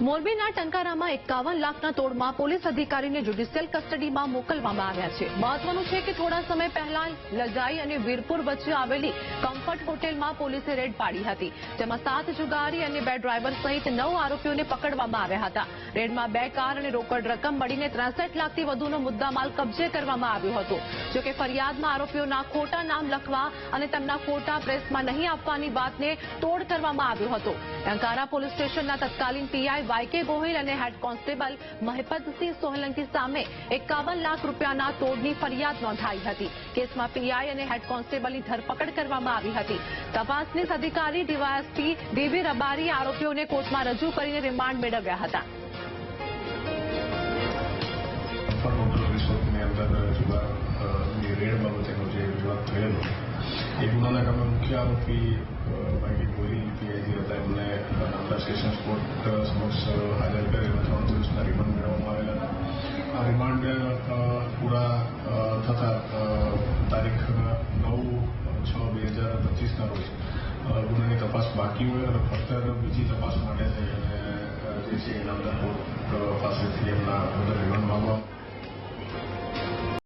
મોરબીના ટંકારામાં એકાવન લાખના તોડમાં પોલીસ અધિકારીને જ્યુડિશિયલ કસ્ટડીમાં મોકલવામાં આવ્યા છે. મહત્વનું છે કે થોડા સમય પહેલા લજાઈ અને વીરપુર વચ્ચે આવેલી કમ્ફર્ટ હોટેલમાં પોલીસે રેડ પાડી હતી. જેમાં સાત જુગારી અને બે ડ્રાઈવર સહિત નવ આરોપીઓને પકડવામાં આવ્યા હતા. રેડમાં બે કાર અને રોકડ રકમ મળીને ત્રેસઠ લાખથી વધુનો મુદ્દામાલ કબજે કરવામાં આવ્યો હતો. જોકે ફરિયાદમાં આરોપીઓના ખોટા નામ લખવા અને તેમના ફોટા પ્રેસમાં નહીં આપવાની વાતને તોડ કરવામાં આવ્યો હતો. ટંકારા પોલીસ સ્ટેશનના તત્કાલીન પીઆઈ વાયકે ગોહિલ અને હેડ કોન્સ્ટેબલ મહેપતસિંહ સોલંકી સામે એકાવન લાખ રૂપિયાના તોડની ફરિયાદ નોંધાઈ હતી. કેસમાં પીઆઈ અને હેડ કોન્સ્ટેબલની ધરપકડ કરવામાં આવી હતી. તપાસનીશ અધિકારી ડીવાયએસપી દેવી રબારી આરોપીઓને કોર્ટમાં રજૂ કરીને રિમાન્ડ મેળવ્યા હતા. એ ગુનાના કામે મુખ્ય આરોપી ભાઈ ગોહિલ નામદાર સેશન્સ કોર્ટ સમક્ષ હાજર કરી અને ત્રણ દિવસના રિમાન્ડ મેળવવામાં આવેલા આ રિમાન્ડ પૂરા થતા તારીખ નવ છ બે હજાર પચીસના રોજ ગુનાની તપાસ બાકી હોય અને ફર્ધર બીજી તપાસ માટે જે છે નામદાર કોર્ટ પાસેથી એમના રિમાન્ડ માંગવા